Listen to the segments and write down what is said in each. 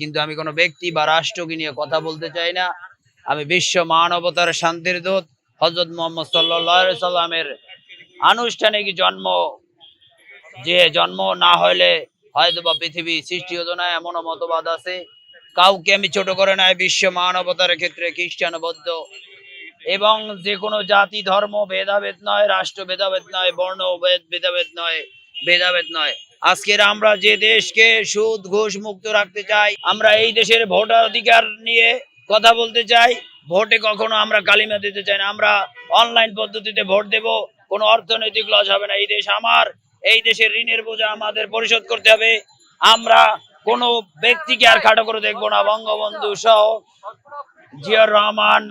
কিন্তু আমি কোনো ব্যক্তি বা রাষ্ট্রকে নিয়ে কথা বলতে চাই না। আমি বিশ্ব মানবতার শান্তির দূত হজরত মোহাম্মদ সাল্লাহ সাল্লামের আনুষ্ঠানিক জন্ম। যে জন্ম না হলে হয়তো বা পৃথিবী সৃষ্টি হতো না, এমনও মতবাদ আছে। কাউকে আমি ছোট করে নাই, বিশ্ব মানবতার ক্ষেত্রে খ্রিস্টান বৌদ্ধ এবং যে কোনো জাতি, ধর্ম, ভেদাভেদ নয়, রাষ্ট্র ভেদাভেদ নয়, বর্ণ, ভেদ, ভেদাভেদ নয় ভেদাভেদ নয়। আজকের আমরা যে দেশকে সুদ, ঘুষ মুক্ত রাখতে চাই, আমরা এই দেশের ভোটার অধিকার নিয়ে কথা বলতে চাই। ভোটে কখনো আমরা কালিমা দিতে চাই না, আমরা অনলাইন পদ্ধতিতে ভোট দেব, কোনো অর্থনৈতিক লস হবে না। এই দেশ আমার, এই দেশের ঋণের বোঝা আমাদের পরিশোধ করতে হবে। আমরা কোনো ব্যক্তিকে আর খাটো করে দেখব না, বঙ্গবন্ধু সহ জিয়াউর রহমান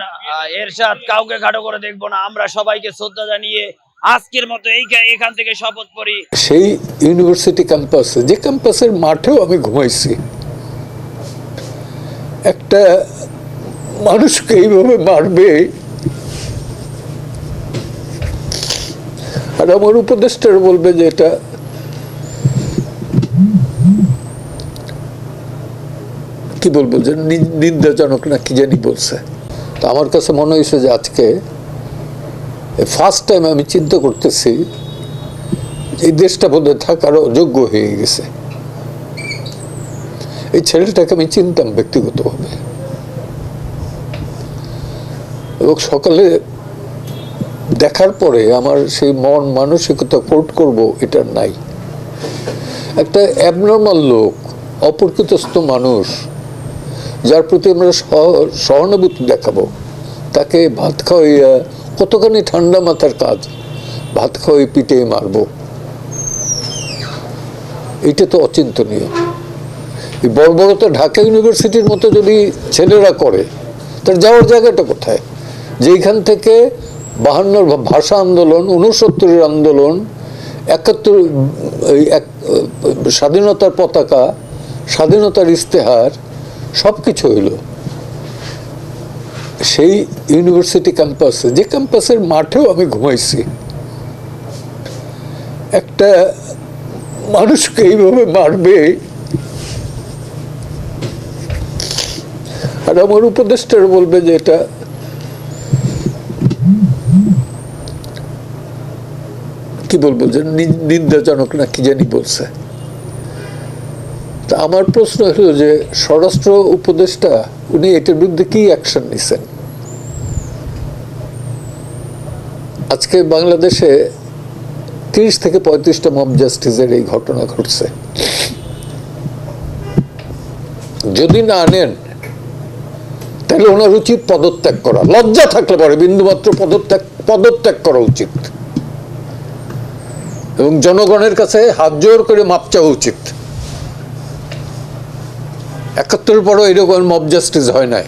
এরশাদ কাউকে খাটো করে দেখব না। আমরা সবাইকে শ্রদ্ধা জানিয়ে আজকের মতো এখান থেকে শপথ করি। সেই ইউনিভার্সিটি ক্যাম্পাসে, যে ক্যাম্পাসের মাঠেও আমি ঘুমাইছি। একটা মানুষকে এইভাবে মারবে? আর আমার উপদেষ্টার বলবে যে এটা কি বলব যে নিন্দাজনক না কি জানি বলছে। তো আমার কাছে মনে হয়েছে যে আজকে ফার্স্ট টাইম আমি চিন্তা করতেছি এই দেশটা বোধহয় থাকার অযোগ্য হয়ে গেছে। এই ছেলেটাকে আমি চিনতাম ব্যক্তিগতভাবে। এবং সকালে দেখার পরে আমার সেই মন মানসিকতা কোট করব এটা নাই। একটা অ্যাবনর্মাল লোক, অপরিচিতস্থ মানুষ, যার প্রতি আমরা সহ- সহানুভূতি দেখাবো, তাকে ভাত খাওয়াইয়া কতখানি ঠান্ডা মাথার কাজ? ভাত খাওয়াই পিটে মারবো। এটা তো অচিন্তনীয়। এই বর্বরতা ঢাকা ইউনিভার্সিটির মতো যদি ছেলেরা করে, তার যাওয়ার জায়গাটা কোথায়? যেইখান থেকে বাহান্নর ভাষা আন্দোলন উনসত্তরের আন্দোলন, একাত্তর এক, স্বাধীনতার পতাকা, স্বাধীনতার ইস্তেহার সব কিছু হইল। সেই ইউনিভার্সিটি ক্যাম্পাসে, যে ক্যাম্পাসের মাঠেও আমি ঘুমাইছি। একটা মানুষকে এইভাবে মারবে। আর আমার উপদেষ্টার বলবে যে এটা কি বলব যে নিন্দাজনক না, কি জানি বলছে। তা আমার প্রশ্ন হলো যে স্বরাষ্ট্র উপদেষ্টা, উনি এটার বিরুদ্ধে কি অ্যাকশন নিছেন? আজকে বাংলাদেশে তিরিশ থেকে পঁয়ত্রিশটা মব জাস্টিসের এই ঘটনা ঘটছে। যদি না আনেন তাহলে ওনার উচিত পদত্যাগ করা। লজ্জা থাকলে পরে, বিন্দুমাত্র পদত্যাগ পদত্যাগ করা উচিত। এবং জনগণের কাছে হাত জোর করে মাপ চাওয়া উচিত। একাত্তরের পরও এরকম মব জাস্টিস হয় নাই।